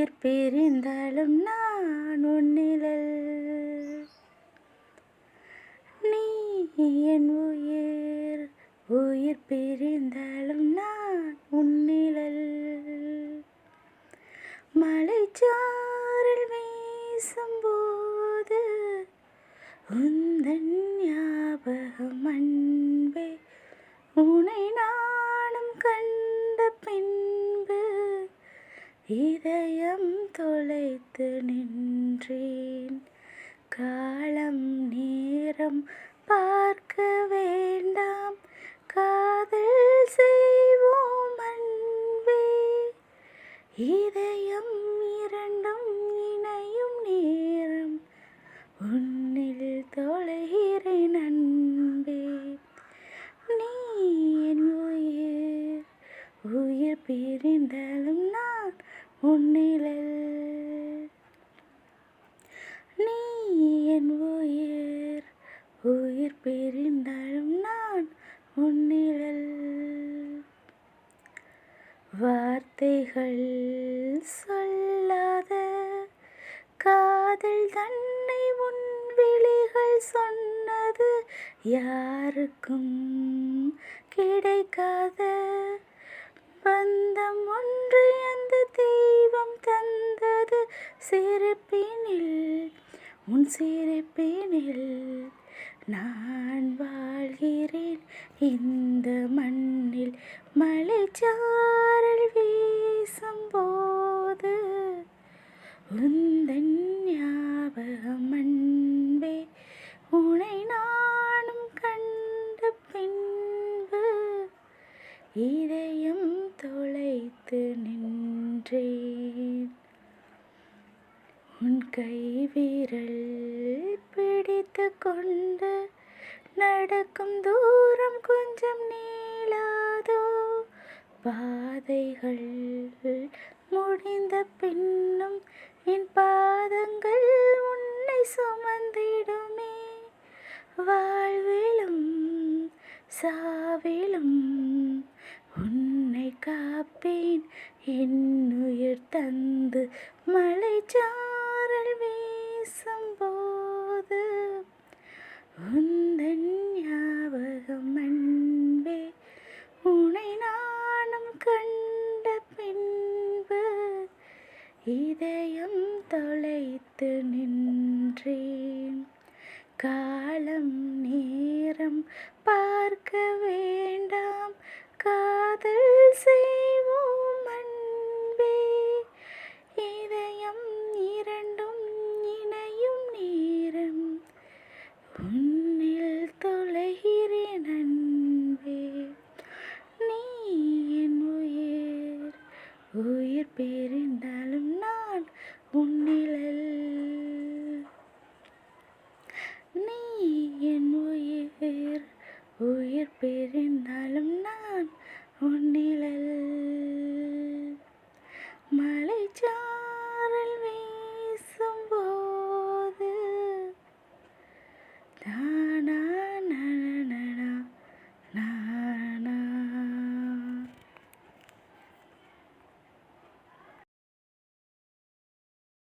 உயிர் பிரிந்தாலும் நான் உன்னிழல். நீ என் உயிர் உயிர் பிரிந்தாலும் நான் உன்னிழல். மலைச்சாரில் வீசும்போது உந்தன் ஞாபகம் அன்பே உனை நான் இதயம் தொலைத்து நின்றேன். காலம் நேரம் பார்க்க வேண்டாம். காதல் செய்வோம் அன்பே. இதயம் இரண்டும் இணையும் நேரம் உன்னில் தொலைகிறேன் அன்பே. நீ என் உயிர் உயிர் பிரிந்தாலும் நான் உன்னிழல் நீ என் உயிர் உயிர் பிரிந்தாலும் நான் உன்னிழல் வார்த்தைகள் சொல்லாத காதல் தன்னை உன் விழிகள் சொன்னது யாருக்கும் சிறப்பினில் உன் சிறப்பினில் நான் வாழ்கிறேன். இந்த மண்ணில் மலைச்சாரல் வீசும்போது உந்தன் ஞாபகம் அன்பே உனை நானும் கண்ட பின்பு இதயம் தொலைத்து நின்றே கை விரல் பிடித்து கொண்டு நடக்கும் தூரம் கொஞ்சம் நீளாதோ? பாதைகள் முடிந்த பின்னும் என் பாதங்கள் உன்னை சுமந்திடுமே. வாழ்விலும் சாவிலும் உன்னை காப்பேன். என் உயிர் தந்து மலைச்சான் பேசும்போது உந்தன் ஞாபகம் அன்பே உனை நானும் கண்ட பின்பு இதயம் தொலைத்து நின்றேன். காலம் நேரம் பார்க்க வேண்டாம். காதல் செய் உயிர் பேரிண்டாலும் நான் உன்னிழல். நீ என் உயிர் உயிர் பேரிண்டாலும் நான் உன்னில்